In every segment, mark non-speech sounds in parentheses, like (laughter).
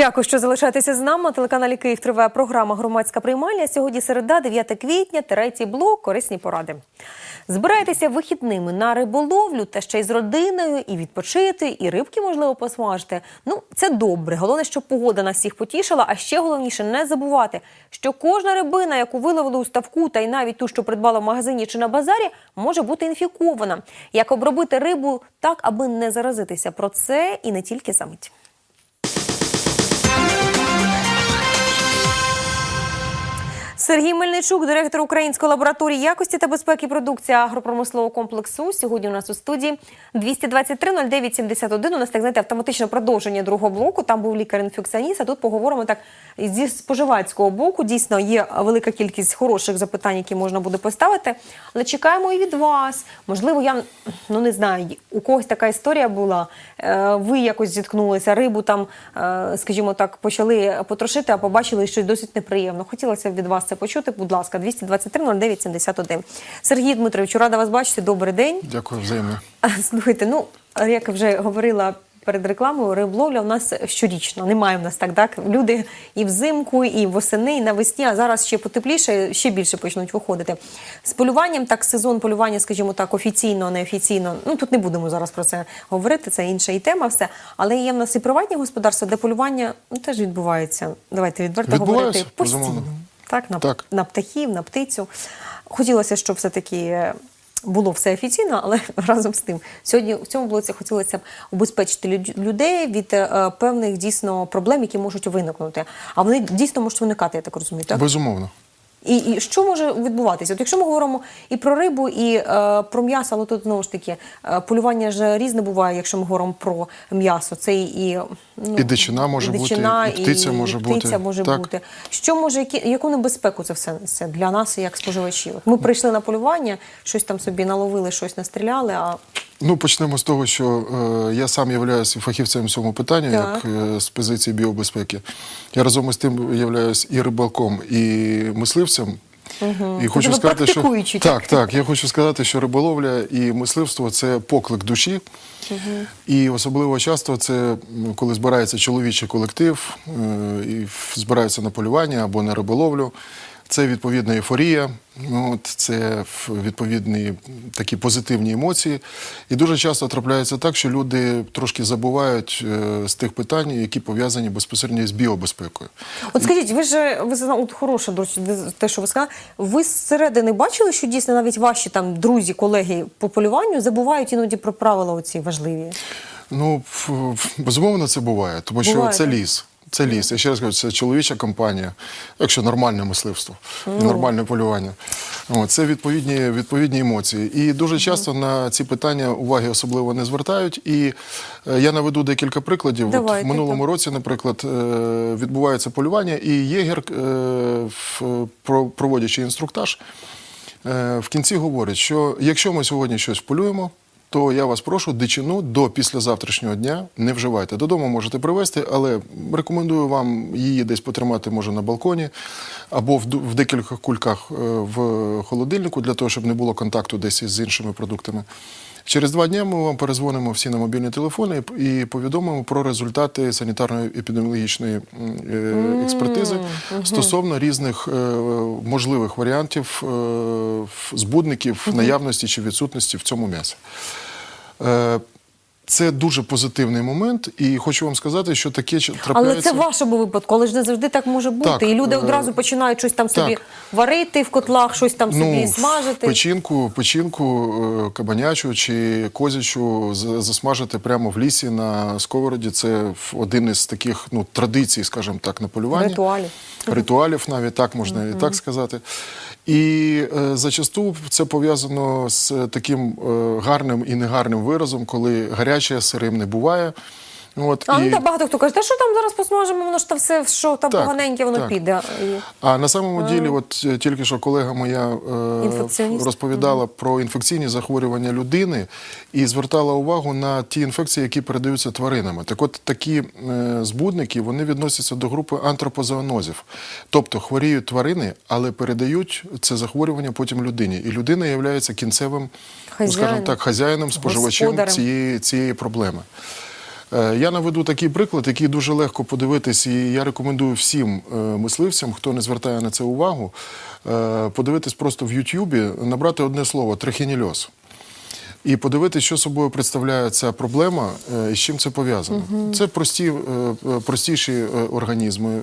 Дякую, що залишаєтеся з нами. На телеканалі Київ триває програма Громадська приймальня. Сьогодні середа, 9 квітня, третій блок, корисні поради. Збираєтеся вихідними на риболовлю та ще й з родиною, і відпочити, і рибки можливо посмажити. Ну, це добре. Головне, щоб погода нас всіх потішила. А ще головніше не забувати, що кожна рибина, яку виловили у ставку, та й навіть ту, що придбала в магазині чи на базарі, може бути інфікована. Як обробити рибу так, аби не заразитися? Про це і не тільки за мить. Сергій Мельничук, директор Української лабораторії якості та безпеки продукції агропромислового комплексу. Сьогодні у нас у студії 223 09 71. У нас так знаєте, автоматичне продовження другого блоку. Там був лікар-інфекціоніст. А тут поговоримо так зі споживацького боку. Дійсно, є велика кількість хороших запитань, які можна буде поставити. Але чекаємо і від вас. Можливо, я ну не знаю, у когось така історія була. Е, Ви якось зіткнулися, рибу там, е, скажімо так, почали потрошити, а побачили щось досить неприємно. Хотілося б від вас це почути. Будь ласка, 223 09 71. Сергій Дмитровичу, рада вас бачити. Добрий день. Дякую взаємно. (laughs) Слухайте, ну як вже говорила перед рекламою, риболовля у нас щорічно. Немає в нас так, так. Люди і взимку, і восени, і навесні, а зараз ще потепліше, ще більше почнуть виходити. З полюванням, так, сезон полювання, скажімо так, офіційно, неофіційно. Ну тут не будемо зараз про це говорити, це інша і тема, все. Але є в нас і приватні господарства, де полювання ну, теж відбувається. Давайте відверто говорити постійно. Так, на, Так. на птахів, на птицю. Хотілося, щоб все-таки було все офіційно, але (laughs) разом з тим. Сьогодні в цьому блоці хотілося б убезпечити люд- людей від е, певних дійсно проблем, які можуть виникнути. А вони дійсно можуть виникати, я так розумію. Так? Безумовно. І, і що може відбуватися? От якщо ми говоримо і про рибу, і е, про м'ясо, але тут знову ж таки е, полювання ж різне буває, якщо ми говоримо про м'ясо. Це і, ну, І дичина може і бути, і птиця може птиця бути. може Так. бути. Що може, які, яку небезпеку це все несе для нас, як споживачів? Ми прийшли на полювання, щось там собі наловили, щось настріляли. А Ну, почнемо з того, що е, я сам являюся фахівцем в цьому питанні, Так. як е, з позиції біобезпеки. Я разом із тим являюсь і рибалком, і мисливцем. І хочу сказати, що так, так. Я хочу сказати, що риболовля і мисливство це поклик душі. І особливо часто це коли збирається чоловічий колектив е, і збираються на полювання або на риболовлю. Це відповідна ейфорія, ну, от, це відповідні такі позитивні емоції. І дуже часто трапляється так, що люди трошки забувають е, з тих питань, які пов'язані безпосередньо з біобезпекою. от скажіть, ви ж ви от хороше те, що ви сказали. Ви зсередини бачили, що дійсно навіть ваші там друзі, колеги по полюванню забувають іноді про правила оці важливі. Ну, безумовно, це буває, тому що Буває, це так? ліс. Це ліс. Я ще раз кажу, це чоловіча компанія, якщо нормальне мисливство, і нормальне полювання. Це відповідні, відповідні емоції. І дуже часто на ці питання уваги особливо не звертають. І е, я наведу декілька прикладів. От в минулому році, наприклад, е, відбувається полювання, і єгер, е, про- проводячи інструктаж, в кінці говорить, що якщо ми сьогодні щось полюємо, то я вас прошу дичину до післязавтрашнього дня не вживайте. Додому можете привезти, але рекомендую вам її десь потримати може на балконі або в, в декількох кульках е, в холодильнику для того, щоб не було контакту десь із іншими продуктами. Через два дні ми вам перезвонимо всі на мобільні телефони і повідомимо про результати санітарно-епідеміологічної е, експертизи стосовно різних е, можливих варіантів е, збудників наявності чи відсутності в цьому м'ясі. Це дуже позитивний момент, і хочу вам сказати, що таке трапляється. Але це в вашому випадку, але ж не завжди так може бути. Так, і люди е, одразу починають щось там собі так. варити в котлах, щось там собі смажити. Печінку, печінку е, кабанячу чи козячу засмажити прямо в лісі на сковороді. Це один із таких ну, традицій, скажімо так, на полюванні. Ритуалів. Ритуалів навіть так можна і так сказати. І е, зачасту це пов'язано з таким е, гарним і негарним виразом, коли гаряче сирим не буває. От, А ну та багато хто каже, та що там зараз посмажимо, воно ж там все, що там Так, поганеньке, воно так. піде. І- А на самому ділі, от е, тільки що колега моя е, розповідала про інфекційні захворювання людини і звертала увагу на ті інфекції, які передаються тваринами. Так от такі е, збудники вони відносяться до групи антропозоонозів. Тобто хворіють тварини, але передають це захворювання потім людині. І людина є кінцевим, ну, скажімо так, хазяїном, споживачем Господарем. цієї, цієї проблеми. Е, Я наведу такий приклад, який дуже легко подивитись, і я рекомендую всім е, мисливцям, хто не звертає на це увагу, е, подивитись просто в Ютубі, набрати одне слово трихінельоз. І подивитися, що собою представляє ця проблема і з чим це пов'язано. Це прості, простіші організми,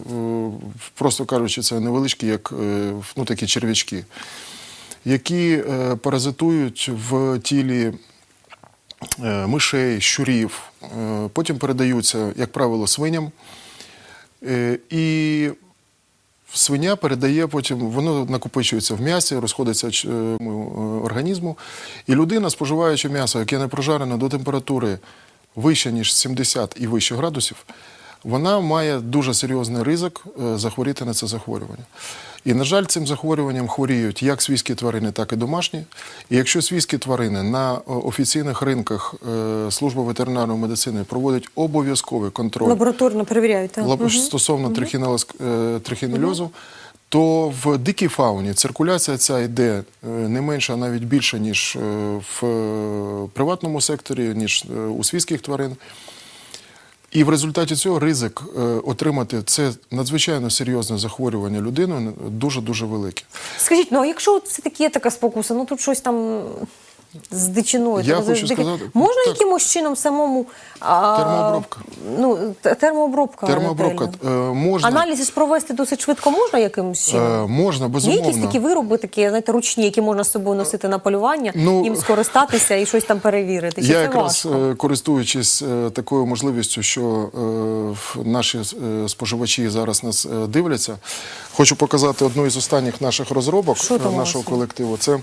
просто кажучи, це невеличкі, як ну, такі черв'ячки, які паразитують в тілі мишей, щурів, е, потім передаються, як правило, свиням. Е, І свиня передає потім, воно накопичується в м'ясі, розходиться е, е, організму. І людина, споживаючи м'ясо, яке не прожарене до температури вище, ніж 70 і вище градусів, вона має дуже серйозний ризик е, захворіти на це захворювання. І, на жаль, цим захворюванням хворіють як свійські тварини, так і домашні. І якщо свійські тварини на е, офіційних ринках е, служба ветеринарної медицини проводить обов'язковий контроль Лабораторно перевіряють. Так. Лаб- стосовно е, трихінельозу, то в дикій фауні циркуляція ця йде не менша, а навіть більше, ніж в приватному секторі, ніж у свійських тварин. І в результаті цього ризик е, отримати це надзвичайно серйозне захворювання людини дуже-дуже великий. Скажіть, ну а якщо це є така спокуса, ну тут щось там з дичиною. Я там, з- хочу сказати, можна так. якимось чином самому а, Термообробка. Ну, термообробка. Термообробка е, можна, Аналізи ж провести досить швидко можна якимось чином? е, можна Є безумовно. якісь такі вироби, такі, знаєте, ручні, які можна з собою носити на полювання, Ну, їм скористатися і щось там перевірити. Чи Я це якраз важко? е, користуючись е, такою можливістю, що е, наші е, споживачі зараз нас е, дивляться, хочу показати одну із останніх наших розробок е, нашого колективу. Це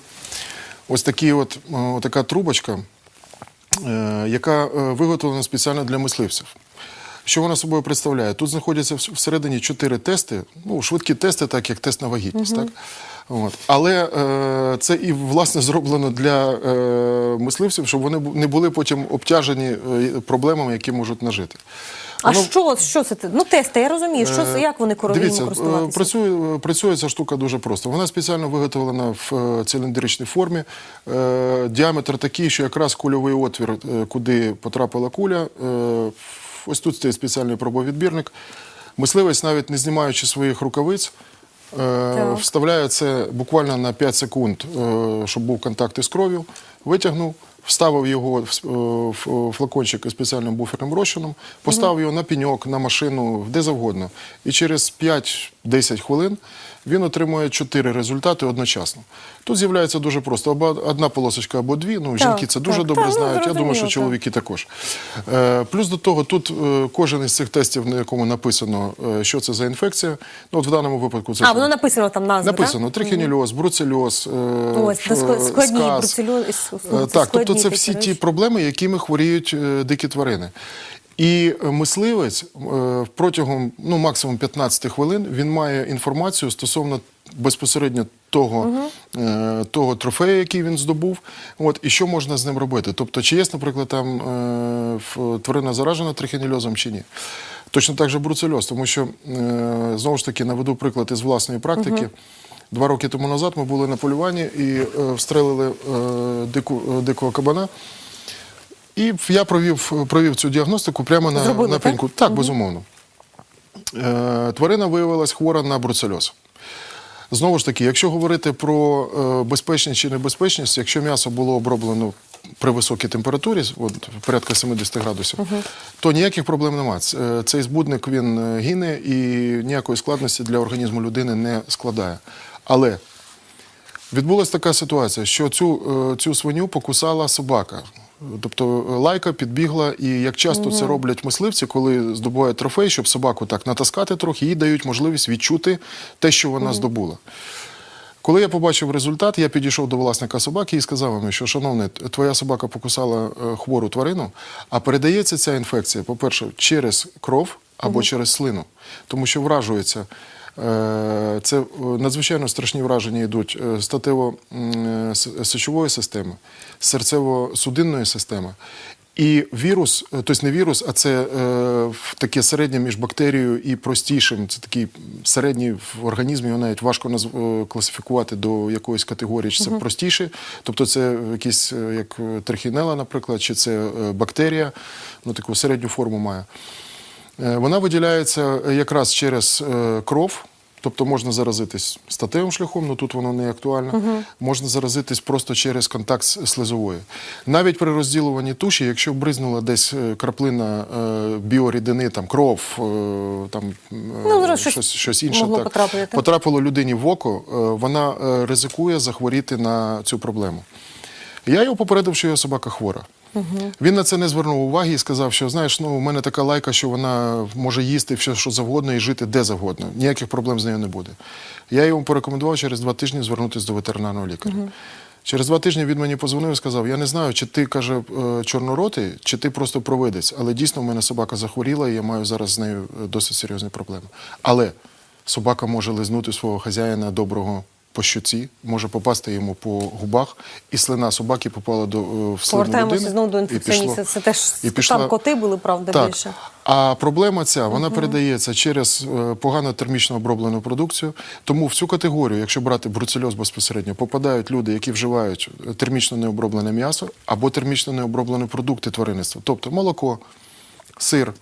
ось такі от, е, така трубочка, е, яка е, виготовлена спеціально для мисливців. Що вона собою представляє? Тут знаходяться всередині чотири тести, ну, швидкі тести, так як тест на вагітність. Так? От. Але е, це і власне зроблено для е, мисливців, щоб вони не були потім обтяжені е, проблемами, які можуть нажити. А Воно- що, що це? Ну, тести, я розумію. Що, це- як вони Е, Дивіться, е, користуватися? працює, працює ця штука дуже просто. Вона спеціально виготовлена в е, циліндричній формі. Е, Діаметр такий, що якраз кульовий отвір, е, куди потрапила куля. е, Ось тут стоїть спеціальний пробовідбірник. Мисливець, навіть не знімаючи своїх рукавиць, е, Так. вставляє це буквально на 5 секунд, е, щоб був контакт із кров'ю, витягнув, вставив його в е, флакончик із спеціальним буферним розчином, поставив його на пеньок, на машину, де завгодно. І через 5-10 хвилин він отримує 4 результати одночасно. Тут з'являється дуже просто. Або одна полосочка, або дві. Ну, жінки це дуже так. добре Та, ну, знають. Я думаю, що так. чоловіки також. Е, плюс до того, тут е, кожен із цих тестів, на якому написано, е, що це за інфекція. Ну, от в даному випадку це А, воно написано там назва, Написано так? трихінельоз, бруцельоз, е, Ось, ф- складні сказ. бруцельоз, Е, ну, Так, тобто це всі ті проблеми, якими хворіють е, дикі тварини. І е, мисливець е, протягом ну, максимум 15 хвилин він має інформацію стосовно безпосередньо того, е, того трофею, який він здобув, от, і що можна з ним робити. Тобто, чи є, наприклад, там тварина заражена трихінельозом чи ні. Точно так же бруцельоз, тому що, знову ж таки, наведу приклад із власної практики. Два роки тому назад ми були на полюванні і встрелили дику, дикого кабана. І я провів, провів цю діагностику прямо на, Зробили, на так? пеньку. Так, безумовно. Е, тварина виявилась хвора на бруцельоз. Знову ж таки, якщо говорити про е, безпечність чи небезпечність, якщо м'ясо було оброблено при високій температурі, от, порядка 70 градусів, то ніяких проблем немає. Е, Цей збудник він е, гине і ніякої складності для організму людини не складає. Але Відбулася така ситуація, що цю, е, цю свиню покусала собака. Тобто лайка підбігла, і як часто це роблять мисливці, коли здобувають трофей, щоб собаку так натаскати трохи, їй дають можливість відчути те, що вона здобула. Коли я побачив результат, я підійшов до власника собаки і сказав йому, що, шановний, твоя собака покусала е, хвору тварину, а передається ця інфекція, по-перше, через кров або через слину, тому що вражується. Е, Це е, надзвичайно страшні враження йдуть е, статево-сечової системи, серцево-судинної системи. І вірус, тобто не вірус, а це е, таке середнє між бактерією і простішим. Це такий середній в організмі, його навіть важко назв- класифікувати до якоїсь категорії. Чи це простіше, тобто це якийсь е, як трихінела, наприклад, чи це бактерія, ну таку середню форму має. Е, Вона виділяється якраз через е, кров. Тобто можна заразитись статевим шляхом, ну тут воно не актуально. Можна заразитись просто через контакт з слизовою. Навіть при розділуванні туші, якщо бризнула десь е, краплина е, біорідини, там кров, е, там е, Ну, щось щось, інше, так, потрапити, потрапило людині в око, е, вона е, ризикує захворіти на цю проблему. Я його попередив, що його собака хвора. Він на це не звернув уваги і сказав, що знаєш, ну у мене така лайка, що вона може їсти все, що завгодно, і жити де завгодно. Ніяких проблем з нею не буде. Я йому порекомендував через два тижні звернутися до ветеринарного лікаря. Через два тижні він мені позвонив і сказав: Я не знаю, чи ти каже е, чорноротий, чи ти просто провидець. Але дійсно в мене собака захворіла, і я маю зараз з нею е, досить серйозні проблеми. Але собака може лизнути свого хазяїна доброго по щуці, може попасти йому по губах, і слина собаки попала до е, в слину Повертаємося людини. знову до і інфекціоністів. Це теж і пішла- там коти були, правда, так. більше. А проблема ця вона передається через е, погано термічно оброблену продукцію. Тому в цю категорію, якщо брати бруцельоз безпосередньо, попадають люди, які вживають е, термічно необроблене м'ясо або термічно необроблені продукти тваринництва, тобто молоко, сир.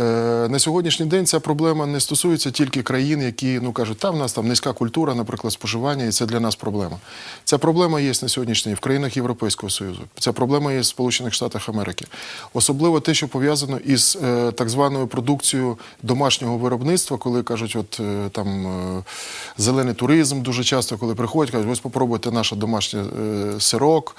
Е, На сьогоднішній день ця проблема не стосується тільки країн, які ну кажуть, там в нас там низька культура, наприклад, споживання, і це для нас проблема. Ця проблема є на сьогоднішній день в країнах Європейського Союзу. Ця проблема є в Сполучених Штатах Америки. Особливо те, що пов'язано із е, так званою продукцією домашнього виробництва, коли кажуть, от е, там зелений туризм дуже часто, коли приходять, кажуть, ось попробуйте наш домашній сирок,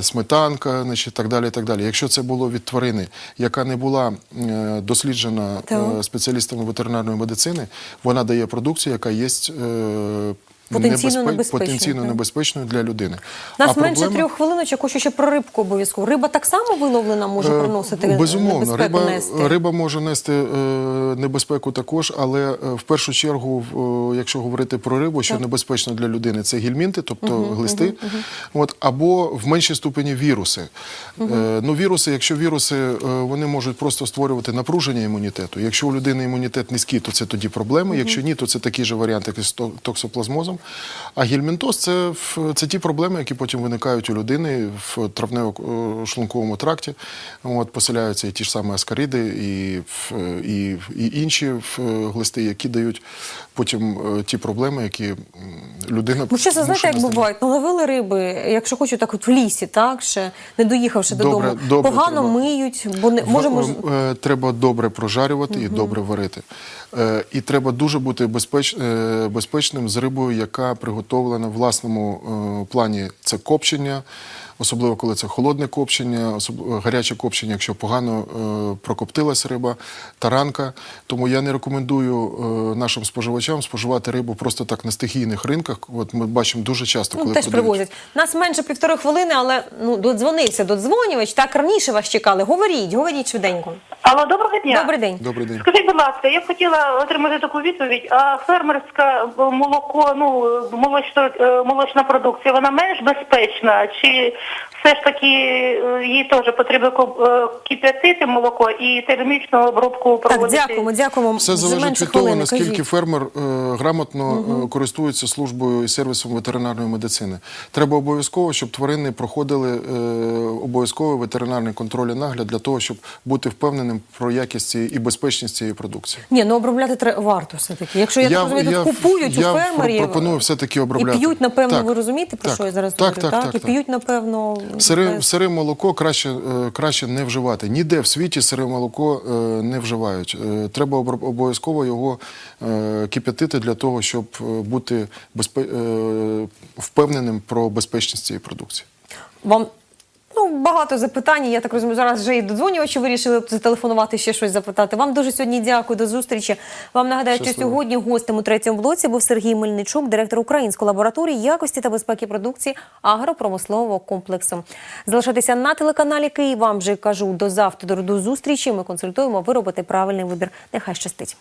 сметанка, значить, так далі. так далі. Якщо це було від тварини, яка не була е, досліджена Так. е, спеціалістами ветеринарної медицини, вона дає продукцію, яка є Потенційно небезпе- небезпечною, потенційно небезпечною для людини. Нас А менше проблема- трьох хвилиночок, хочу ще про рибку обов'язково. Риба так само виловлена може Е, приносити Безумовно, риба, нести. риба може нести е, небезпеку також, але е, в першу чергу, якщо говорити про рибу, що небезпечно для людини, це гельмінти, тобто глисти, От, або в меншій ступені віруси. Е, ну, віруси, якщо віруси, вони можуть просто створювати напруження імунітету. Якщо у людини імунітет низький, то це тоді проблеми. Якщо ні, то це такий же варіант, як то- токсоплазмозом. А гельмінтоз це, це ті проблеми, які потім виникають у людини в травнево-шлунковому тракті. От, поселяються і ті ж самі аскариди, і, і, і інші глисти, які дають потім е, ті проблеми, які людина Ну, що це знаєте, як буває? Наловили риби, якщо хочу, так от в лісі, так ще не доїхавши Добре, додому. добре Погано треба. миють, бо не може може. е, треба добре прожарювати і добре варити. Е, І треба дуже бути безпеч, е, безпечним з рибою, яка приготовлена в власному е, плані. Це копчення, особливо коли це холодне копчення, особ- гаряче копчення, якщо погано е, прокоптилась риба, таранка. Тому я не рекомендую е, нашим споживачам споживати рибу просто так на стихійних ринках. От ми бачимо дуже часто, Ну, коли теж продають. привозять. Нас менше півтори хвилини, але ну додзвонився додзвонювач. Так раніше вас чекали. Говоріть, говоріть швиденько. Алло, доброго дня. Добрий день. Добрий день. Скажіть, будь ласка, я б хотіла отримати таку відповідь. А фермерська е, молоко, ну молочна, е, молочна продукція, вона менш безпечна? Чи все ж таки е, їй теж потрібно е, кип'ятити молоко і термічну обробку Так, проводити? дякуємо, дякуємо. Все залежить від того, наскільки фермер е, грамотно е, користується службою і сервісом ветеринарної медицини. Треба обов'язково, щоб тварини проходили е, обов'язковий ветеринарний контроль і нагляд для того, щоб бути впевненим про якість і безпечність цієї продукції. Ні, ну обробляти треба варто все-таки. Якщо я, Я- так розумію, я- тут купують я у фермерів. пропоную все-таки обробляти. І п'ють, напевно, Так, ви розумієте, про так, що я зараз так, говорю? так, так, і так. п'ють, напевно, Сире, сире молоко краще, е, краще не вживати. Ніде в світі сире молоко е, не вживають. Е, Треба обов'язково його кип'ятити для того, щоб бути безпе... впевненим про безпечність цієї продукції. Вам багато запитань. Я так розумію, зараз вже і додзвонювачі вирішили зателефонувати ще щось запитати. Вам дуже сьогодні дякую. До зустрічі. Вам нагадаю, що сьогодні гостем у третьому блоці був Сергій Мельничук, директор Української лабораторії якості та безпеки продукції агропромислового комплексу. Залишайтеся на телеканалі Київ. Вам же кажу до завтра. До зустрічі. Ми консультуємо. Ви робите правильний вибір. Нехай щастить.